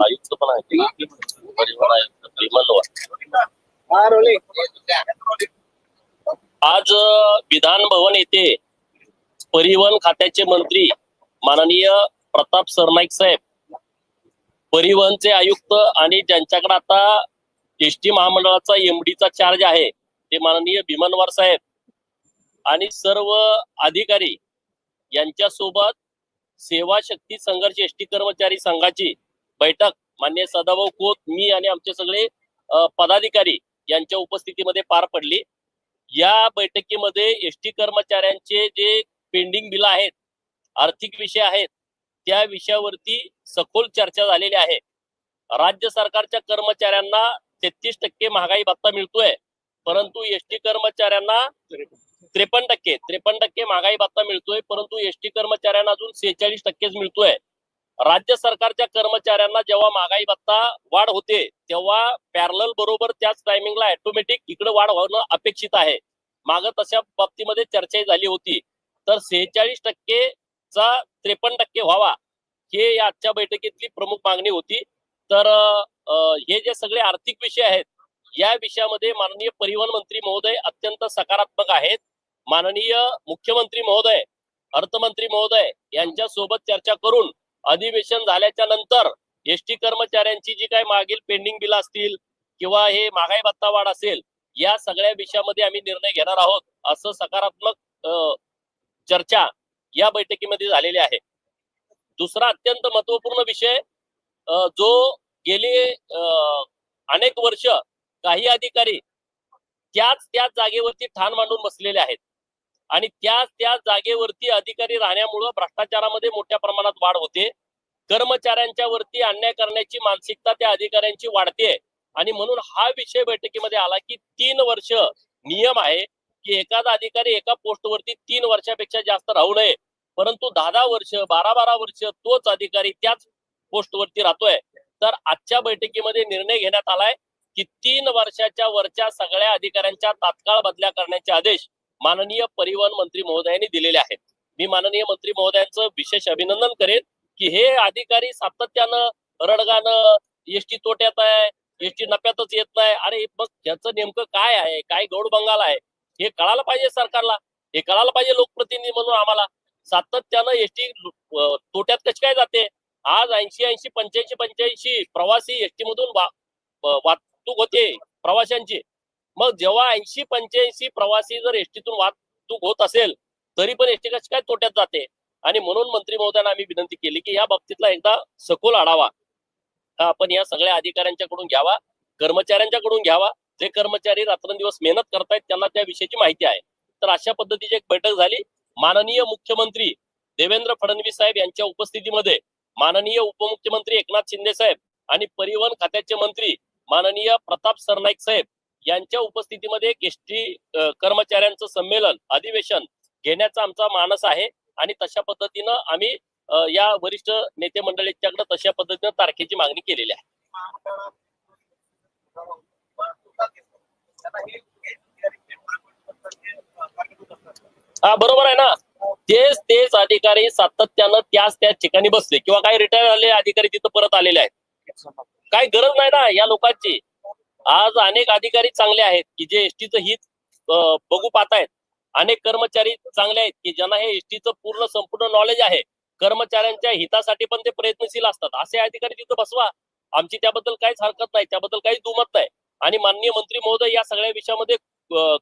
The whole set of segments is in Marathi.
आयुक्त पण आहे परिवहन आयुक्त आज विधान भवन येथे परिवहन खात्याचे मंत्री माननीय प्रताप सरनाईक साहेब परिवहनचे आयुक्त आणि ज्यांच्याकडे आता एस टी महामंडळाचा एमडीचा चार्ज आहे ते माननीय भीमनवार साहेब. आणि सर्व अधिकारी यांच्या सोबत सेवा शक्ती संघर्ष एस टी कर्मचारी संघाची बैठक मान्य सदाभाऊ खोत मी आणि आमचे सगळे पदाधिकारी यांच्या उपस्थितीमध्ये पार पडली. या बैठकीमध्ये एस टी कर्मचाऱ्यांचे जे पेंडिंग बिल आहेत आर्थिक विषय आहेत त्या विषयावरती सखोल चर्चा झालेली आहे. राज्य सरकारच्या कर्मचाऱ्यांना तेहतीस टक्के महागाई भत्ता मिळतोय. परंतु एस टी कर्मचाऱ्यांना त्रेपन्न टक्के त्रेपन्न टक्के महागाई भत्ता मिळतोय. परंतु एस टी कर्मचाऱ्यांना अजून सेहेचाळीस टक्केच मिळतोय. राज्य सरकारच्या कर्मचाऱ्यांना जेव्हा महागाई भत्ता वाढ होते तेव्हा पॅरल बरोबर त्याच टायमिंगला ऑटोमॅटिक इकडे वाढ होणं अपेक्षित आहे. माग तशा बाबतीमध्ये चर्चा झाली होती. तर सेहेचाळीस टक्केचा त्रेपन्न टक्के व्हावा हे या आजच्या बैठकीतली प्रमुख मागणी होती. तर हे जे सगळे आर्थिक विषय आहेत या विषयामध्ये माननीय परिवहन मंत्री महोदय अत्यंत सकारात्मक आहेत. माननीय मुख्यमंत्री महोदय अर्थमंत्री महोदय यांच्या सोबत चर्चा करून अधिवेशन झाल्याच्यानंतर एस टी कर्मचाऱ्यांची जी काही मागील पेंडिंग बिल असतील किंवा हे महागाई भत्ता वाढ असेल या सगळ्या विषयामध्ये आम्ही निर्णय घेणार आहोत असं सकारात्मक अ, चर्चा या बैठकीमध्ये झालेली आहे. दुसरा अत्यंत महत्त्वपूर्ण विषय जो गेले अनेक वर्ष काही अधिकारी त्याच त्याच जागेवरती ठाण मांडून बसलेले आहेत. आणि त्याच त्याच जागेवरती अधिकारी राहण्यामुळं भ्रष्टाचारामध्ये मोठ्या प्रमाणात वाढ होते. कर्मचाऱ्यांच्या वरती अन्याय करण्याची मानसिकता त्या अधिकाऱ्यांची वाढते आणि म्हणून हा विषय बैठकीमध्ये आला की तीन वर्ष नियम आहे की एखादा अधिकारी एका पोस्टवरती तीन वर्षापेक्षा जास्त राहू नये. परंतु दहा दहा वर्ष बारा बारा वर्ष तोच अधिकारी त्याच पोस्टवरती राहतोय. तर आजच्या बैठकीमध्ये निर्णय घेण्यात आलाय की तीन वर्षाच्या वरच्या सगळ्या अधिकाऱ्यांच्या तात्काळ बदल्या करण्याचे आदेश माननीय परिवहन मंत्री महोदयांनी दिलेले आहेत. मी माननीय मंत्री महोदयांचं विशेष अभिनंदन करेन की हे अधिकारी सातत्यानं रडगानं एसटी तोट्यात आहे एसटी नफ्यातच येत नाही. अरे मग याचं नेमकं काय आहे? काय गौड बंगाल आहे? हे कळायला पाहिजे सरकारला. हे कळायला पाहिजे लोकप्रतिनिधी म्हणून आम्हाला. सातत्यानं एसटी तोट्यात कशी काय जाते? आज ऐंशी ऐंशी पंच्याऐंशी पंच्याऐंशी प्रवासी एसटी मधून वाहतूक होते प्रवाशांची. मग जेव्हा ऐंशी पंच्याऐंशी प्रवासी जर एसटीतून वाहतूक होत असेल तरी पण एसटी कशी काय तोट्यात जाते? आणि म्हणून मंत्री महोदयांना आम्ही विनंती केली की या बाबतीतला एकदा सखोल आढावा आपण या सगळ्या अधिकाऱ्यांच्याकडून घ्यावा कर्मचाऱ्यांच्याकडून घ्यावा. जे कर्मचारी रात्रंदिवस मेहनत करतायत त्यांना त्या विषयाची माहिती आहे. तर अशा पद्धतीची एक बैठक झाली. माननीय मुख्यमंत्री देवेंद्र फडणवीस साहेब यांच्या उपस्थितीमध्ये माननीय उपमुख्यमंत्री एकनाथ शिंदे साहेब आणि परिवहन खात्याचे मंत्री माननीय प्रताप सरनाईक साहेब यांच्या उपस्थितीमध्ये एक एसटी कर्मचाऱ्यांचं संमेलन अधिवेशन घेण्याचा आमचा मानस आहे आणि तशा पद्धतीनं आम्ही या वरिष्ठ नेते मंडळींच्याकडे तशा पद्धतीनं तारखेची मागणी केलेली आहे. हा बरोबर आहे ना? तेच तेच अधिकारी सातत्यानं त्याच त्याच ठिकाणी बसले किंवा काही रिटायर झाले अधिकारी तिथं परत आलेले आहेत. काही गरज नाही ना या लोकांची. आज अनेक अधिकारी चांगले आहेत की जे एसटीचं हित अ, बघू पाहतायत. अनेक कर्मचारी चांगले आहेत की ज्यांना हे एसटीचं पूर्ण संपूर्ण नॉलेज आहे. कर्मचाऱ्यांच्या हितासाठी पण ते प्रयत्नशील असतात. असे अधिकारी तिथं बसवा. आमची त्याबद्दल काहीच हरकत नाही. त्याबद्दल काहीच दुमत नाही. आणि माननीय मंत्री महोदय या सगळ्या विषयामध्ये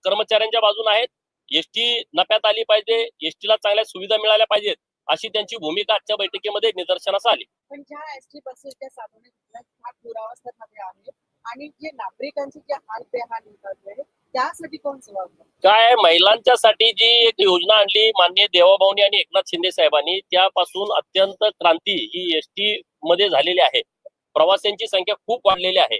कर्मचाऱ्यांच्या बाजून आहेत. एसटी नफ्यात आली पाहिजे एसटीला चांगल्या सुविधा मिळाल्या पाहिजेत अशी त्यांची भूमिका आजच्या बैठकीमध्ये निदर्शनास आली. पण ज्या एसटी साधवण्यात दुरावस्थेमध्ये आहे आणि जे नागरिकांचे जे हाल बेहाल होतात त्यासाठी कोण जबाबदार काय महिलांच्या साठी जी एक योजना आणली माननीय देवाभाऊनी आणि एकनाथ शिंदे साहेबांनी त्यापासून अत्यंत क्रांती ही एसटी मध्ये झालेली आहे. प्रवाशांची संख्या खूप वाढलेली आहे.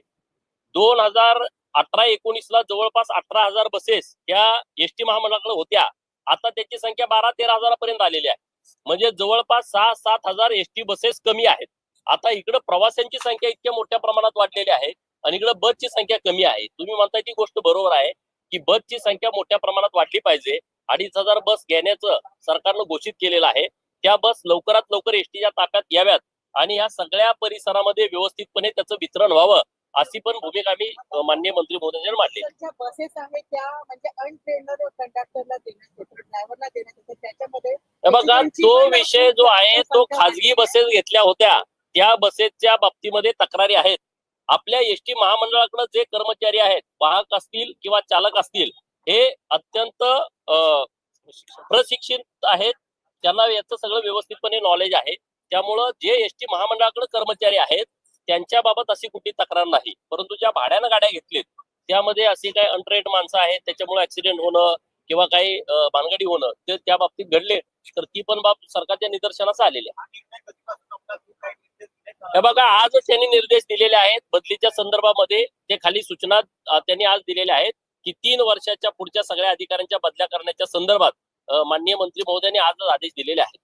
दोन हजार अठरा एकोणीसला जवळपास अठरा हजार बसेस या एसटी महामंडळाकडे होत्या. आता त्याची संख्या बारा तेरा हजारापर्यंत आलेली आहे. म्हणजे जवळपास सहा सात हजार एसटी बसेस कमी आहेत. आता इकडे प्रवाशांची संख्या इतक्या मोठ्या प्रमाणात वाढलेली आहे आणि इकडे बसची संख्या कमी आहे. तुम्ही म्हणताय ती गोष्ट बरोबर आहे की बसची संख्या मोठ्या प्रमाणात वाढली पाहिजे. अडीच हजार बस घेण्याचं सरकारनं घोषित केलेलं आहे. त्या बस लवकरात लवकर एसटीच्या ताफ्यात याव्यात आणि या सगळ्या परिसरामध्ये व्यवस्थितपणे त्याचं वितरण व्हावं. अशी पण भूमिका आम्ही अं, माननीय मंत्री महोदयांनी मांडली बसेस आहेत त्या म्हणजे अनट्रेनर कंडक्टरला देण्यात येतात ड्रायव्हरला देण्यात येतात. त्याच्यामध्ये बघा त्यांची तो विषय जो आहे तो खाजगी बसेस घेतल्या होत्या त्या बसेसच्या बाबतीमध्ये तक्रारी आहेत. आपल्या एसटी महामंडळाकडे जे कर्मचारी आहेत वाहक असतील किंवा चालक असतील हे अत्यंत प्रशिक्षित आहेत. त्यांना याचं सगळं व्यवस्थितपणे नॉलेज आहे. त्यामुळं जे एसटी महामंडळाकडे कर्मचारी आहेत त्यांच्या बाबत अशी कुठली तक्रार नाही. परंतु ज्या भाड्यानं गाड्या घेतलीत त्यामध्ये अशी काही अनट्रेड माणसं आहेत त्याच्यामुळे ऍक्सिडेंट होणं किंवा काही भानगडी होणं ते त्या बाबतीत घडले तर ती पण बाब सरकारच्या निदर्शनास आलेली आहे. हे बघा आजच त्यांनी निर्देश दिलेले आहेत. बदलीच्या संदर्भामध्ये ते खाली सूचना त्यांनी आज दिलेल्या आहेत की तीन वर्षाच्या पुढच्या सगळ्या अधिकाऱ्यांच्या बदल्या करण्याच्या संदर्भात माननीय मंत्री महोदयांनी आजच आदेश दिलेले आहेत.